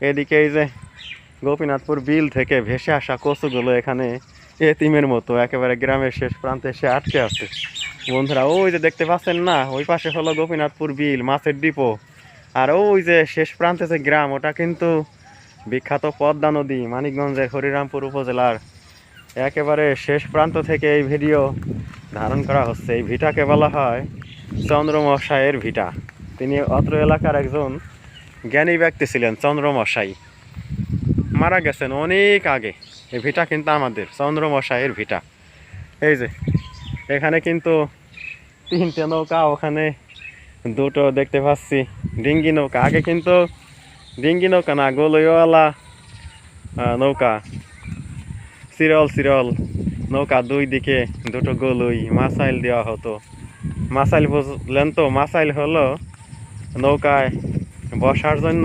এদিকে এই যে গোপীনাথপুর বিল থেকে ভেসে আসা কচুগুলো এখানে এতিমের মতো, একেবারে গ্রামের শেষ প্রান্তে এসে আটকে আছে। বন্ধুরা, ওই যে দেখতে পাচ্ছেন না, ওই পাশে হলো গোপীনাথপুর বিল, মাছের ডিপো। আর ওই যে শেষ প্রান্তে যে গ্রাম, ওটা কিন্তু বিখ্যাত পদ্মা নদী, মানিকগঞ্জের হরিরামপুর উপজেলার একেবারে শেষ প্রান্ত থেকে এই ভিডিও ধারণ করা হচ্ছে। এই ভিটাকে বলা হয় চন্দ্রমশাইয়ের ভিটা। তিনি অত্র এলাকার একজন জ্ঞানী ব্যক্তি ছিলেন চন্দ্রমশাই। মারা গেছেন অনেক আগে। এই ভিটা কিন্তু আমাদের, চন্দ্রমশাইয়ের ভিটা। এই যে, এখানে কিন্তু তিনটে নৌকা, ওখানে দুটো দেখতে পাচ্ছি, ডিঙ্গি নৌকা। আগে কিন্তু ডিঙ্গি নৌকা না, গোলইওয়ালা নৌকা। সিরল সিরল নৌকা দুই দিকে, দুটো গলুই, মাসাইল দেওয়া হতো। মাসাইল বুঝলেন তো, মাসাইল হলো নৌকায় বসার জন্য